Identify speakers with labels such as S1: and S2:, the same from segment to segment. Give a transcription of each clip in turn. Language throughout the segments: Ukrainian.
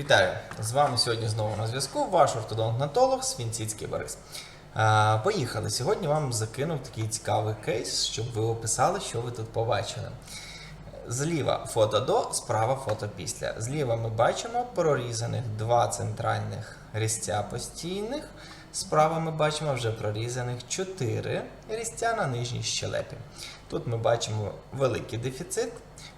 S1: Вітаю! З вами сьогодні знову на зв'язку ваш ортодонтнатолог Свінціцький Борис. А, поїхали. Сьогодні вам закинув такий цікавий кейс, щоб ви описали, що ви тут побачили. Зліва фото до, справа фото після. Зліва ми бачимо прорізаних два центральних різця постійних. Справа ми бачимо вже прорізаних 4 різця на нижній щелепі. Тут ми бачимо великий дефіцит,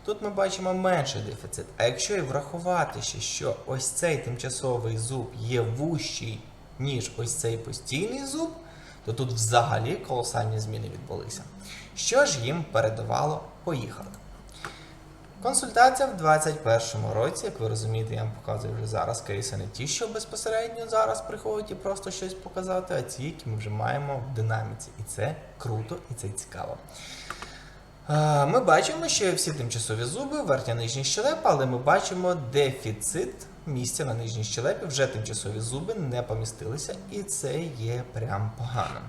S1: тут ми бачимо менший дефіцит. А якщо і врахувати ще, що ось цей тимчасовий зуб є вущий, ніж ось цей постійний зуб, то тут взагалі колосальні зміни відбулися. Що ж їм передавало? Поїхали. Консультація в 2021 році, як ви розумієте, я вам показую вже зараз кейси не ті, що безпосередньо зараз приходять і просто щось показати, а ті, які ми вже маємо в динаміці. І це круто, і це цікаво. Ми бачимо, що всі тимчасові зуби, верхня нижня щелепа, але ми бачимо дефіцит місця на нижній щелепі. Вже тимчасові зуби не помістилися, і це є прям погано.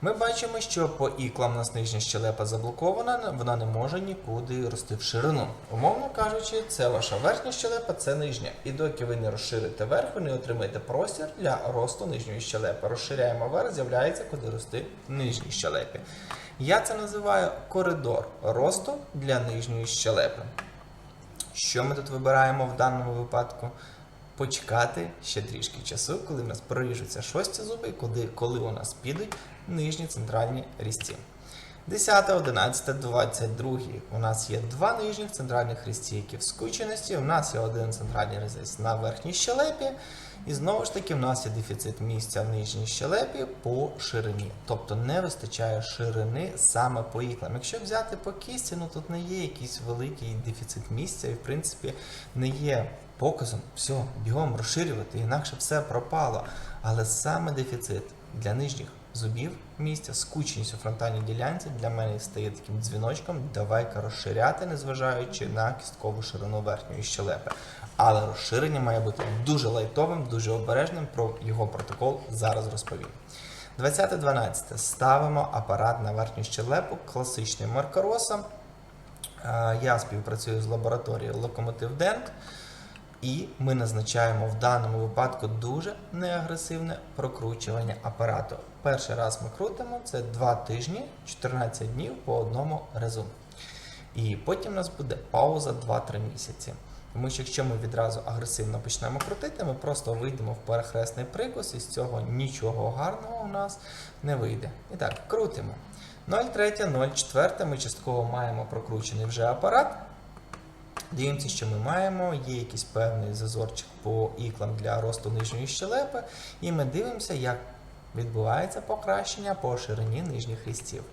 S1: Ми бачимо, що по іклам у нас нижня щелепа заблокована, вона не може нікуди рости в ширину. Умовно кажучи, це ваша верхня щелепа, це нижня. І доки ви не розширите верх, ви не отримаєте простір для росту нижньої щелепи. Розширяємо верх, з'являється куди рости в нижній щелепі. Я це називаю коридор росту для нижньої щелепи. Що ми тут вибираємо в даному випадку? Почекати ще трішки часу, коли в нас проріжуться шості зуби, коли, коли у нас підуть нижні центральні різці. 10, 11, 22 у нас є два нижніх центральних різці, які в скученості. У нас є один центральний різець на верхній щелепі. І знову ж таки, в нас є дефіцит місця в нижній щелепі по ширині. Тобто не вистачає ширини саме по іклам. Якщо взяти по кісті, ну тут не є якийсь великий дефіцит місця, і в принципі не є показом все, бігом розширювати, інакше все пропало. Але саме дефіцит для нижніх зубів місця, скученість у фронтальній ділянці для мене стає таким дзвіночком. Давай-ка розширяти, незважаючи на кісткову ширину верхньої щелепи. Але розширення має бути дуже лайтовим, дуже обережним. Про його протокол зараз розповім. 20.12. Ставимо апарат на верхню щелепу, класичний маркароса. Е, Я співпрацюю з лабораторією Locomotive Dent. І ми назначаємо в даному випадку дуже неагресивне прокручування апарату. Перший раз ми крутимо це 2 тижні, 14 днів по одному разу. І потім у нас буде пауза 2-3 місяці. Тому що якщо ми відразу агресивно почнемо крутити, ми просто вийдемо в перехресний прикус, і з цього нічого гарного у нас не вийде. І так, крутимо. 0,3, 0,4 ми частково маємо прокручений вже апарат. Дивимося, що ми маємо, є якийсь певний зазорчик по іклам для росту нижньої щелепи, і ми дивимося, як відбувається покращення по ширині нижніх різців.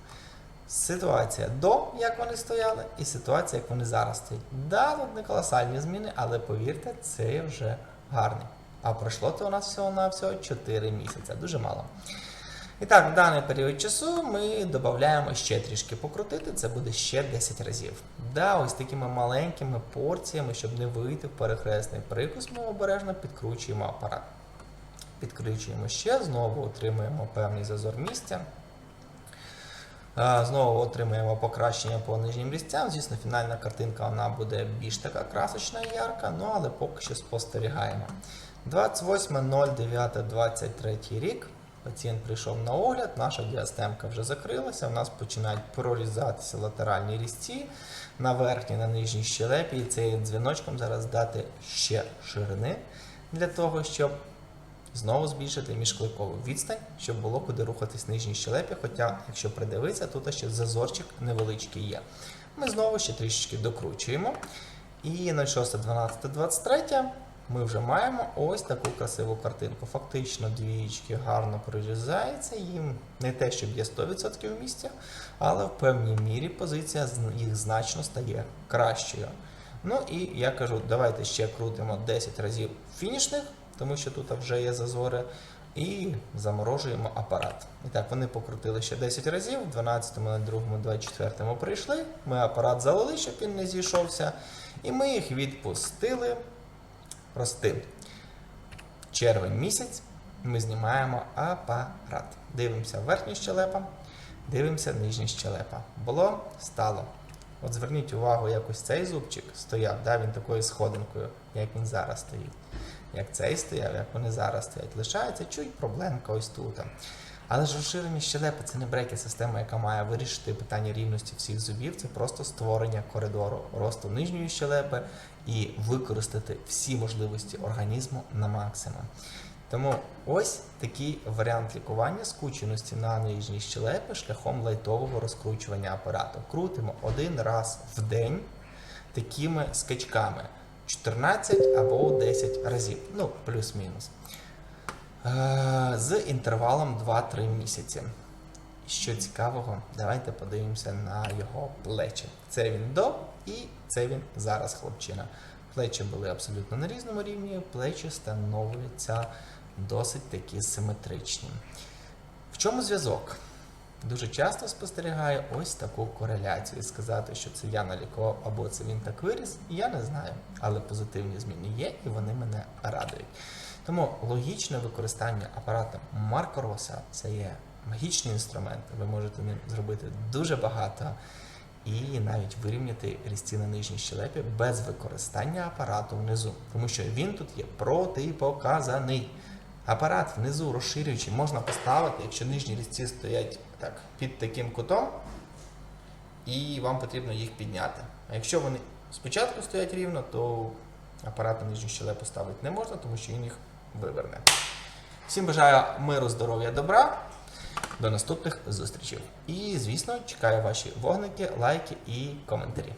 S1: Ситуація до, як вони стояли, і ситуація, як вони зараз стоять. Да, тут не колосальні зміни, але повірте, це вже гарний. А пройшло то у нас всього на всього 4 місяці, дуже мало. І так, в даний період часу ми додаємо ще трішки покрутити, це буде ще 10 разів. Да, ось такими маленькими порціями, щоб не вийти в перехресний прикус, ми обережно підкручуємо апарат. Підкручуємо ще, знову отримуємо певний зазор місця. Знову отримуємо покращення по нижнім різцям. Звісно, фінальна картинка вона буде більш така красочна і ярка, ну але поки що спостерігаємо. 28.09.23 рік. Пацієнт прийшов на огляд, наша діастемка вже закрилася, у нас починають прорізатися латеральні різці на верхній, на нижній щелепі, і цей дзвіночком зараз дати ще ширини для того, щоб знову збільшити міжкликову відстань, щоб було куди рухатись нижній щелепі, хоча, якщо придивитися, тут ще зазорчик невеличкий є. Ми знову ще трішечки докручуємо. І 06.12.23 ми вже маємо ось таку красиву картинку. Фактично двієчки гарно прорізаються, їм не те, щоб є 100% місця, але в певній мірі позиція їх значно стає кращою. Ну і я кажу, давайте ще крутимо 10 разів фінішних, тому що тут вже є зазори. І заморожуємо апарат. І так, вони покрутили ще 10 разів, в 12-му, на 2-му, 24-му прийшли. Ми апарат залили, щоб він не зійшовся. І ми їх відпустили. Простим. Червень місяць ми знімаємо апарат. Дивимося верхня щелепа, дивимося нижня щелепа. Було, стало. От зверніть увагу, як ось цей зубчик стояв, да, він такою сходинкою, як він зараз стоїть. Як цей стояв, як вони зараз стоять. Лишається чуть проблемка ось тут. Але ж розширення щелепи це не брейки система, яка має вирішити питання рівності всіх зубів. Це просто створення коридору росту нижньої щелепи і використати всі можливості організму на максимум. Тому ось такий варіант лікування скученості на нижній щелепі шляхом лайтового розкручування апарату. Крутимо один раз в день такими скачками 14 або 10 разів, ну плюс-мінус. Е, З інтервалом 2-3 місяці. Що цікавого, давайте подивимося на його плечі. Це він до і це він зараз хлопчина. Плечі були абсолютно на різному рівні, плечі становляться досить такі симетричні. В чому зв'язок? Дуже часто спостерігаю ось таку кореляцію. Сказати, що це я налікував або це він так виріс, я не знаю. Але позитивні зміни є і вони мене радують. Тому логічне використання апарата Марко Роса це є магічний інструмент. Ви можете ним зробити дуже багато і навіть вирівняти різці на нижній щелепі без використання апарату внизу, тому що він тут є протипоказаний. Апарат внизу розширюючий можна поставити, якщо нижні різці стоять так під таким кутом, і вам потрібно їх підняти. А якщо вони спочатку стоять рівно, то апарат на нижню щелепу ставити не можна, тому що він їх виверне. Всім бажаю миру, здоров'я, добра. До наступних зустрічей. І, звісно, чекаю ваші вогники, лайки і коментарі.